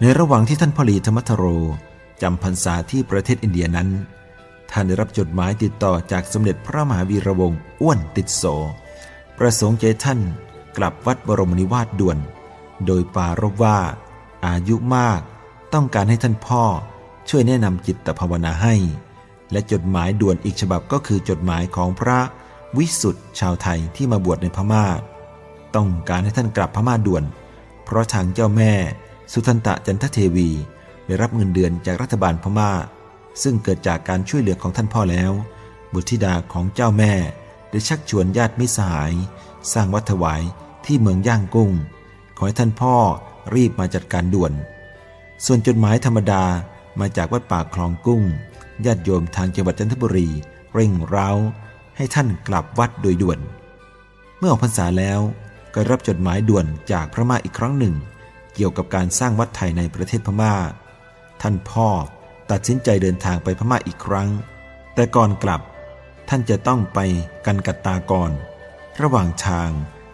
ในระหว่างที่ท่านพลีธรรมทโรจำพรรษาที่ประเทศอินเดียนั้น ท่านได้รับจดหมายติดต่อจากสมเด็จพระมหาวีระวงศ์อ้วนติดโส ประสงค์ใจท่านกลับวัดบรมนิวาสด่วน โดยปารบว่า อายุมากต้องการให้ท่านพ่อช่วยแนะนำจิตภาวนาให้ และจดหมายด่วนอีกฉบับก็คือจดหมายของพระวิสุทธ์ชาวไทยที่มาบวชในพม่า ต้องการให้ท่านกลับพม่าด่วน เพราะทางเจ้าแม่ สุทันตะจันทเทวีได้รับเงินเดือนจากรัฐบาลพม่า ซึ่งเกิดจากการช่วยเหลือของท่านพ่อแล้ว บุตรธิดาของเจ้าแม่ ได้ชักชวนญาติมิสหาย สร้างวัดถวายที่เมืองย่างกุ้ง ขอให้ท่านพ่อรีบมาจัดการด่วน ส่วนจดหมายธรรมดามาจากวัดป่าคลองกุ้ง ญาติโยมทางจังหวัดจันทบุรี เร่งเร้าให้ท่านกลับวัดโดยด่วน เมื่อออกพรรษาแล้วก็รับจดหมายด่วนจากพระมาอีกครั้งหนึ่ง เกี่ยวกับการสร้างวัดไทยในประเทศพม่า ท่านพ่อตัดสินใจเดินทางไปพม่าอีกครั้ง แต่ก่อนกลับ ท่านจะต้องไปกันกัตตาก่อน ระหว่างทาง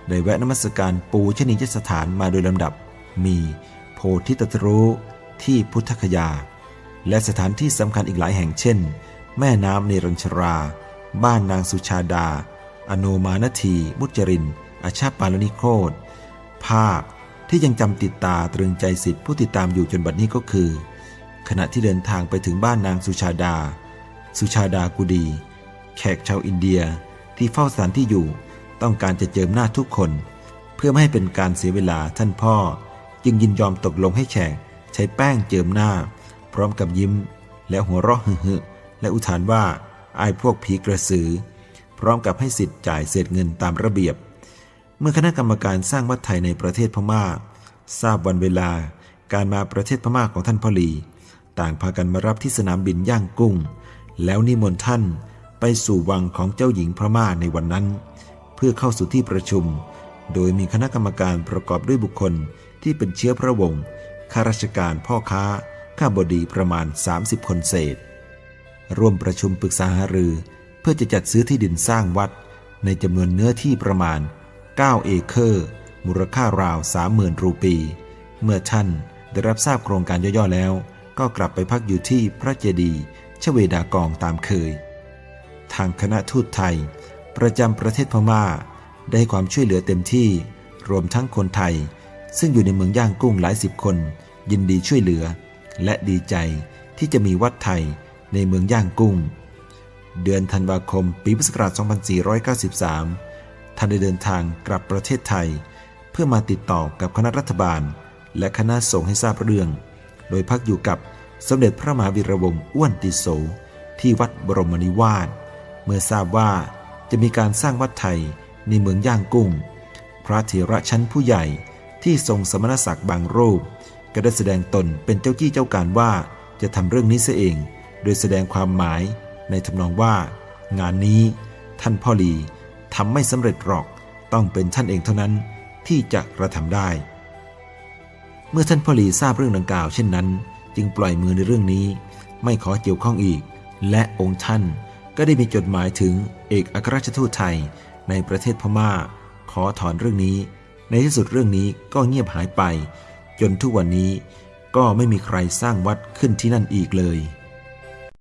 ได้แวะนมัสการปูชนียสถานมาโดยลำดับ มีโพธิตตรู้ที่พุทธคยา และสถานที่สำคัญอีกหลายแห่งเช่น แม่น้ำเนรัญชรา บ้านนางสุชาดา อโนมานที มุจรินอาชาปาลนิโคตภาพ ที่ยังจำติดตาตรึงใจสิทธิผู้ติดตามอยู่จนบัดนี้ก็คือ ขณะที่เดินทางไปถึงบ้านนางสุชาดา สุชาดากุดี แขกชาวอินเดียที่เฝ้าสถานที่อยู่ต้องการจะเจิมหน้าทุกคน เพื่อไม่ให้เป็นการเสียเวลาท่านพ่อ จึงยินยอมตกลงให้แขกใช้แป้งเจิมหน้า พร้อมกับยิ้ม และหัวเราะฮึๆและอุทานว่าไอ้พวกผีกระสือ พร้อมกับให้สิทธิ์จ่ายเศษเงินตามระเบียบ มื่อคณะกรรมการสร้างวัดไทยในประเทศพม่า ทราบวันเวลาการมาประเทศพม่าของท่านพอหลี ต่างพากันมารับที่สนามบินย่างกุ้ง แล้วนิมนต์ท่านไปสู่วังของเจ้าหญิงพม่าในวันนั้น เพื่อเข้าสู่ที่ประชุม โดยมีคณะกรรมการประกอบด้วยบุคคลที่เป็นเชื้อพระวงศ์ข้าราชการพ่อค้า ข้าบดีประมาณ 30 คนเศษ ร่วมประชุมปรึกษาหารือ เพื่อจะจัดซื้อที่ดินสร้างวัดในจำนวนเนื้อที่ประมาณ 9 เอเคอร์ มูลค่าราว 30,000 รูปี เมื่อท่านได้รับทราบโครงการย่อๆแล้ว ก็กลับไปพักอยู่ที่พระเจดีย์ชเวดากองตามเคย ทางคณะทูตไทย ประจำประเทศพม่า ได้ให้ความช่วยเหลือเต็มที่ รวมทั้งคนไทย ซึ่งอยู่ในเมืองย่างกุ้งหลายสิบคน ยินดีช่วยเหลือ และดีใจที่จะมีวัดไทยในเมืองย่างกุ้ง เดือนธันวาคมปีพุทธศักราช 2493 ท่านได้เดินทางกลับประเทศไทย เพื่อมาติดต่อกับคณะรัฐบาล และคณะสงฆ์ให้ทราบเรื่อง โดยพักอยู่กับสมเด็จพระมหาวีระวงศ์อ้วนติโสที่วัดบรมนิวาสเมื่อทราบว่าจะมีการสร้างวัดไทยในเมืองย่างกุ้ง พระเถระชั้นผู้ใหญ่ที่ทรงสมณศักดิ์บางรูป ก็ได้แสดงตนเป็นเจ้ากี้เจ้าการว่าจะทำเรื่องนี้เสียเอง โดยแสดงความหมายในทำนองว่า งานนี้ท่านพ่อหลี ทำไม่สำเร็จหรอก ต้องเป็นท่านเองเท่านั้นที่จะกระทำได้ เมื่อท่านพ่อหลีทราบเรื่องดังกล่าวเช่นนั้น จึงปล่อยมือในเรื่องนี้ ไม่ขอเกี่ยวข้องอีก และองค์ท่านก็ได้มีจดหมายถึงเอกอัครราชทูตไทยในประเทศพม่า ขอถอนเรื่องนี้ ในที่สุดเรื่องนี้ก็เงียบหายไป จนทุกวันนี้ก็ไม่มีใครสร้างวัดขึ้นที่นั่นอีกเลย